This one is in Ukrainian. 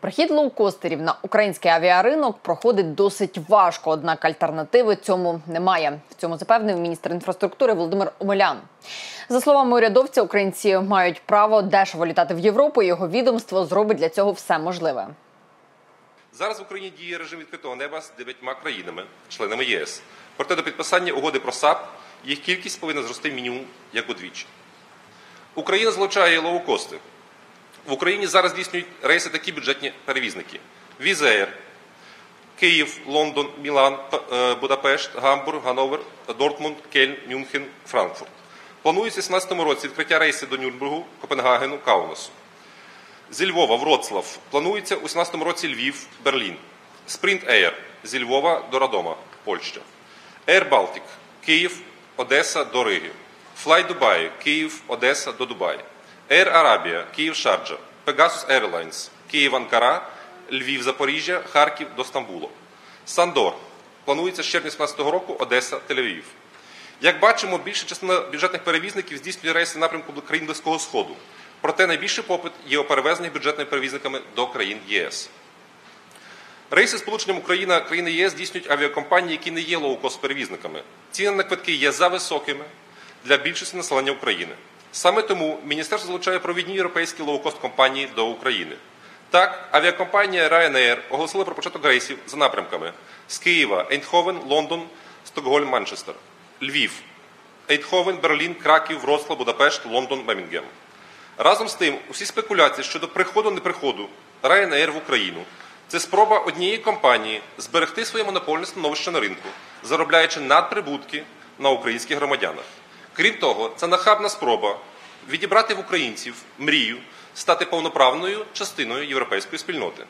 Прихід лоукостерів на український авіаринок проходить досить важко, однак альтернативи цьому немає. В цьому запевнив міністр інфраструктури Володимир Омелян. За словами урядовця, українці мають право дешево літати в Європу. Його відомство зробить для цього все можливе. Зараз в Україні діє режим відкритого неба з дев'ятьма країнами, членами ЄС. Проте до підписання угоди про САП їх кількість повинна зрости мінімум як удвічі. Україна злучає лоукости. В Україні зараз здійснюють рейси такі бюджетні перевізники: Візеєр, Київ, Лондон, Мілан, е, Будапешт, Гамбург, Гановер, Дортмунд, Кельн, Мюнхен, Франкфурт. Планується у 2017 році відкриття рейсів до Нюрнбергу, Копенгагену, Каунасу. Зі Львова, Вроцлав. Планується у 2017 році Львів, Берлін. Sprint Air зі Львова до Радома, Польща. Air Baltic, Київ, Одеса до Риги. Fly Dubai, Київ, Одеса до Дубаї. Air Arabia, Київ, Шарджа. Pegasus Airlines, Київ, Анкара, Львів, Запоріжжя, Харків до Стамбулу. Сандор. Планується з червня 2017 року Одеса, Тель-Авів. Як бачимо, більша частина бюджетних перевізників здійснює рейси напрямку країн Близького Сходу. Проте найбільший попит є у перевезеннях бюджетними перевізниками до країн ЄС. Рейси з полученням Україна країни ЄС здійснюють авіакомпанії, які не є лоукост-перевізниками. Ціни на квитки є за високими для більшості населення України. Саме тому міністерство залучає провідні європейські лоукост-компанії до України. Так, авіакомпанія Ryanair оголосила про початок рейсів за напрямками з Києва, Ейнховен, Лондон, Стокгольм, Манчестер, Львів, Ейнховен, Берлін, Краків, Вроцлав, Будапешт, Лондон, Бемінгем. Разом з тим, усі спекуляції щодо приходу-неприходу Ryanair в Україну це спроба однієї компанії зберегти своє монопольне становище на ринку, заробляючи надприбутки на українських громадянах. Крім того, це нахабна спроба відібрати в українців мрію стати повноправною частиною європейської спільноти.